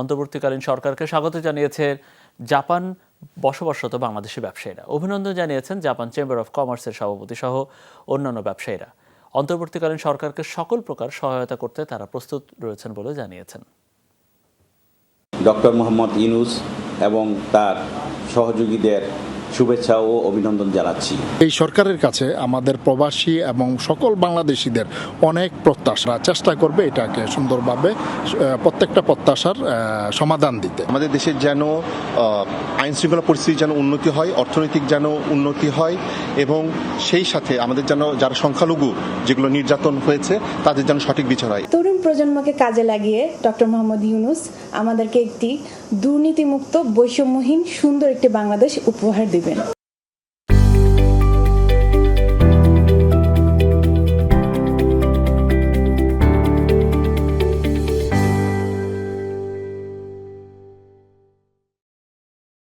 অন্তর্বর্তীকালীন সরকারকে স্বাগত জানিয়েছে জাপান বসবাসরত বাংলাদেশি ব্যবসায়ীরা। অভিনন্দন জানিয়েছেন জাপান চেম্বার অফ কমার্সের সভাপতি সহ অন্যান্য ব্যবসায়ীরা। অন্তর্বর্তীকালীন সরকারকে সকল প্রকার সহায়তা করতে তারা প্রস্তুত রয়েছেন বলে জানিয়েছেন। ডক্টর মোহাম্মদ ইনুস এবং তার সহযোগীদের শুভেচ্ছা ও অভিনন্দন জানাচ্ছি। এই সরকারের কাছে আমাদের প্রবাসী এবং সকল বাংলাদেশিদের অনেক প্রত্যাশা। চেষ্টা করবে এটাকে সুন্দরভাবে প্রত্যেকটা প্রত্যাশার সমাধান দিতে। আমাদের দেশের যেন আইন শৃঙ্খলা পরিস্থিতি যেন উন্নতি হয় অর্থনৈতিক যেন উন্নতি হয় এবং সেই সাথে আমাদের যেন যারা সংখ্যালঘু যেগুলো নির্যাতন হয়েছে তাদের যেন সঠিক বিচার হয়। তরুণ প্রজন্মকে কাজে লাগিয়ে ডক্টর মোহাম্মদ ইউনুস আমাদেরকে একটি দুর্নীতিমুক্ত বৈষম্যহীন সুন্দর একটি বাংলাদেশ উপহার viven.